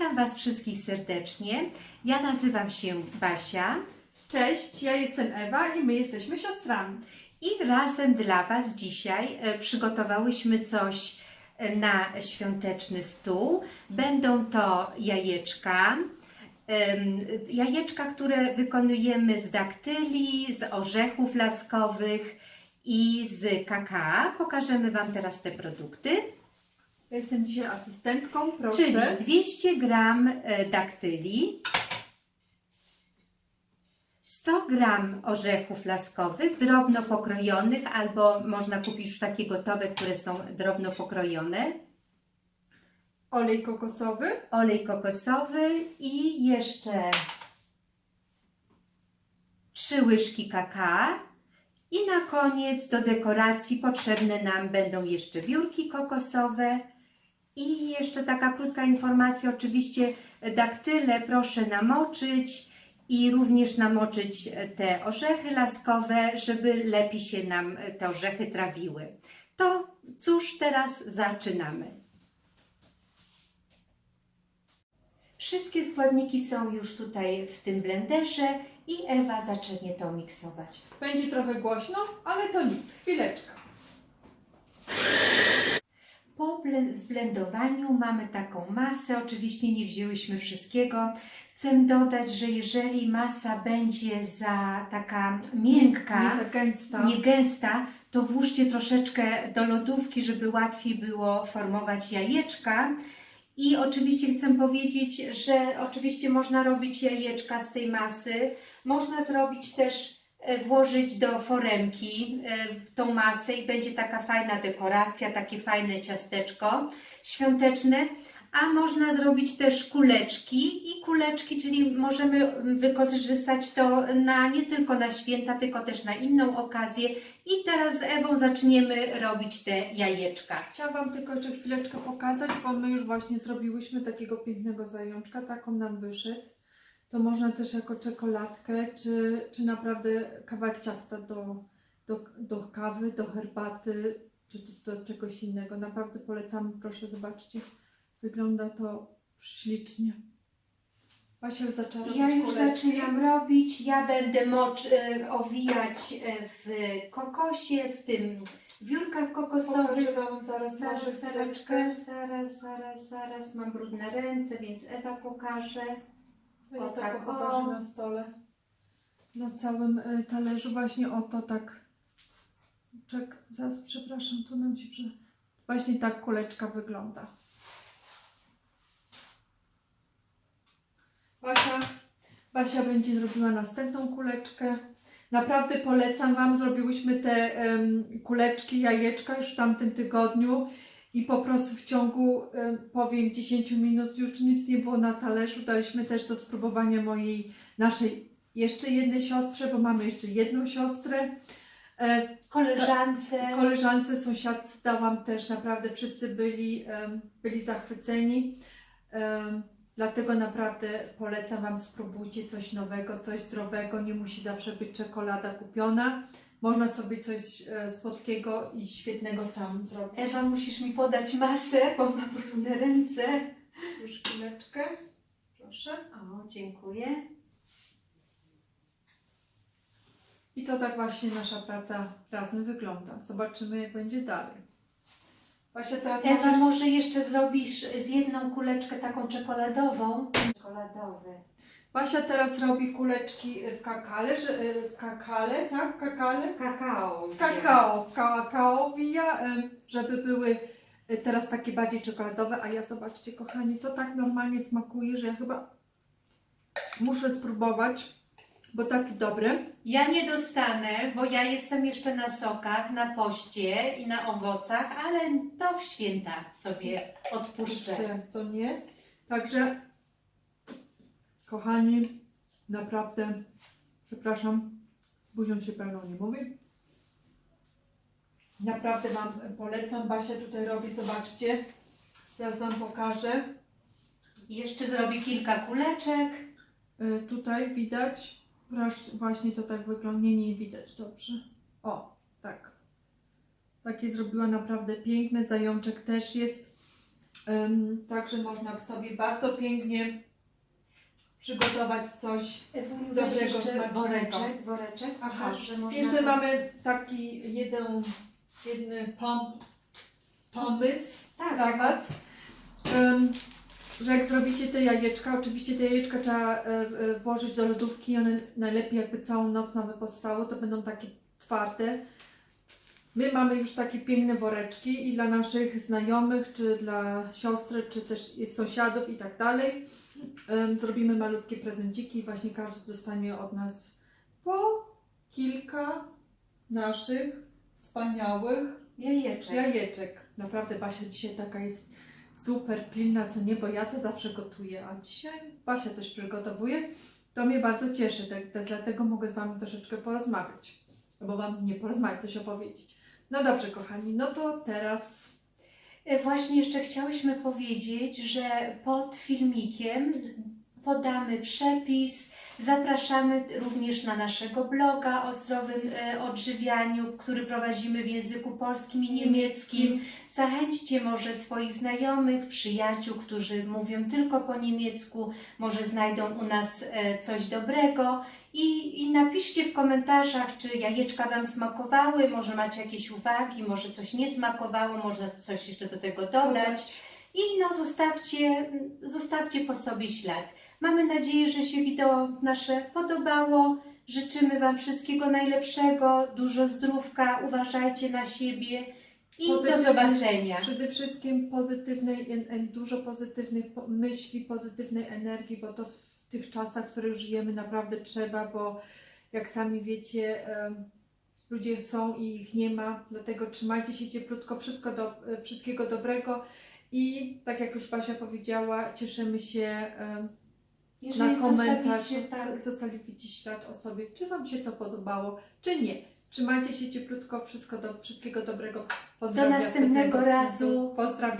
Witam Was wszystkich serdecznie. Ja nazywam się Basia Cześć, ja jestem Ewa i my jesteśmy siostrami. i razem dla Was dzisiaj e, przygotowałyśmy coś e, na świąteczny stół. Będą to jajeczka. em, Jajeczka, które wykonujemy z daktyli, z orzechów laskowych i z kakao. Pokażemy Wam teraz te produkty. Ja jestem dzisiaj asystentką, proszę. Czyli 200 gram e, daktyli, 100 gram orzechów laskowych, drobno pokrojonych, albo można kupić już takie gotowe, które są drobno pokrojone, Olej kokosowy, olej kokosowy i jeszcze 3 łyżki kakao. I na koniec do dekoracji potrzebne nam będą jeszcze wiórki kokosowe i jeszcze taka krótka informacja, oczywiście daktyle proszę namoczyć i również namoczyć te orzechy laskowe, żeby lepiej się nam te orzechy trawiły. To cóż, teraz zaczynamy. Wszystkie składniki są już tutaj w tym blenderze i Ewa zacznie to miksować. będzie trochę głośno, ale to nic, chwileczkę. Po ble- zblendowaniu mamy taką masę. Oczywiście nie wzięłyśmy wszystkiego. Chcę dodać, że jeżeli masa będzie za taka miękka, Nie za gęsta. nie gęsta, to włóżcie troszeczkę do lodówki, żeby łatwiej było formować jajeczka. I oczywiście chcę powiedzieć, że oczywiście można robić jajeczka z tej masy. Można zrobić też, włożyć do foremki e, tą masę i będzie taka fajna dekoracja, takie fajne ciasteczko świąteczne. A można zrobić też kuleczki i kuleczki, czyli możemy wykorzystać to na, nie tylko na święta, tylko też na inną okazję. I teraz z Ewą zaczniemy robić te jajeczka. Chciałam Wam tylko jeszcze chwileczkę pokazać, bo my już właśnie zrobiłyśmy takiego pięknego zajączka, taką nam wyszedł. To można też jako czekoladkę, czy, czy naprawdę kawałek ciasta do, do, do kawy, do herbaty, czy do, do czegoś innego. Naprawdę polecam, proszę zobaczcie. Wygląda to ślicznie. Basia już zaczęła Ja robić już kuleczki. zaczynam robić. Ja będę mocz, e, owijać e, w kokosie, w tym wiórkach kokosowych. Pokażę Wam zaraz Zaraz, sareczkę, zaraz, zaraz, zaraz. Mam brudne ręce, więc Ewa pokaże. O, tak tak, pokażę na stole. Na całym y, talerzu właśnie o to tak. Czek, zaraz przepraszam, tu nam się przy... Właśnie tak kuleczka wygląda. Basia, Basia będzie robiła następną kuleczkę. Naprawdę polecam Wam. Zrobiłyśmy te em, kuleczki, jajeczka już w tamtym tygodniu i po prostu w ciągu, em, powiem, 10 minut już nic nie było na talerzu. Daliśmy też do spróbowania mojej, naszej jeszcze jednej siostrze, bo mamy jeszcze jedną siostrę. E, Koleżance. Koleżance, sąsiadce dałam też, naprawdę wszyscy byli, byli zachwyceni. Dlatego naprawdę polecam Wam, spróbujcie coś nowego, coś zdrowego. Nie musi zawsze być czekolada kupiona. Można sobie coś e, słodkiego i świetnego sam zrobić. Ewa, musisz mi podać masę, bo mam brudne ręce. Już chwileczkę, proszę. O, dziękuję. I to tak właśnie nasza praca razem wygląda. Zobaczymy, jak będzie dalej. Basia, teraz Ewa, możesz... może jeszcze zrobisz z jedną kuleczkę taką czekoladową? Czekoladowy. Basia teraz robi kuleczki w kakale, że, e, w kakale, tak? W kakale? Kakao. W kakao, w kakao wija, em, żeby były e, teraz takie bardziej czekoladowe, a ja zobaczcie kochani, to tak normalnie smakuje, że ja chyba muszę spróbować, bo taki dobry. Ja nie dostanę, bo ja jestem jeszcze na sokach, na poście i na owocach, ale to w święta sobie odpuszczę. Co nie. Także kochani, naprawdę przepraszam, buzią się pełną nie mówi. Naprawdę Wam polecam. Basia tutaj robi, zobaczcie. Teraz Wam pokażę. Jeszcze zrobię kilka kuleczek. Y, Tutaj widać, właśnie to tak wygląda, nie, nie widać dobrze. O, tak. Takie zrobiła naprawdę piękne, zajączek też jest. Ym, Także można sobie bardzo pięknie przygotować coś. Weź Dobrego, jeszcze smacznego. woreczek, woreczek, Aha. pokaż, że można... Jeszcze mamy taki jeden, jeden pom, pomysł Tak, dla jak- Was, że jak zrobicie te jajeczka, oczywiście te jajeczka trzeba e, e, włożyć do lodówki, one najlepiej jakby całą noc nam postały, to będą takie twarde. My mamy już takie piękne woreczki i dla naszych znajomych, czy dla siostry, czy też sąsiadów i tak dalej. Zrobimy malutkie prezenciki i właśnie każdy dostanie od nas po kilka naszych wspaniałych Jajeczek. jajeczek. Naprawdę Basia dzisiaj taka jest super pilna, co nie, bo ja to zawsze gotuję, a dzisiaj Basia coś przygotowuje. To mnie bardzo cieszy, tak, tak, dlatego mogę z Wami troszeczkę porozmawiać. Albo Wam nie porozmawiać, coś opowiedzieć. No dobrze, kochani, no to teraz Właśnie jeszcze chciałyśmy powiedzieć, że pod filmikiem podamy przepis. Zapraszamy również na naszego bloga o zdrowym e, odżywianiu, który prowadzimy w języku polskim i niemieckim. Zachęćcie może swoich znajomych, przyjaciół, którzy mówią tylko po niemiecku, może znajdą u nas e, coś dobrego. I, I napiszcie w komentarzach, czy jajeczka Wam smakowały, może macie jakieś uwagi, może coś nie smakowało, można coś jeszcze do tego dodać. I no zostawcie, zostawcie po sobie ślad. Mamy nadzieję, że się wideo nasze podobało. Życzymy Wam wszystkiego najlepszego, dużo zdrówka, uważajcie na siebie. I do zobaczenia. Przede wszystkim pozytywnej, en- en- dużo pozytywnych po- myśli, pozytywnej energii, bo to w tych czasach, w których żyjemy, naprawdę trzeba, bo jak sami wiecie, ludzie chcą i ich nie ma, dlatego trzymajcie się cieplutko, wszystko do, wszystkiego dobrego. I tak jak już Basia powiedziała, cieszymy się Jeżeli na komentarz, zostawicie, tak, zostawicie ślad o sobie, czy Wam się to podobało, czy nie. Trzymajcie się cieplutko, wszystko do, wszystkiego dobrego. Pozdrawiam następnego razu. Pozdrawiam.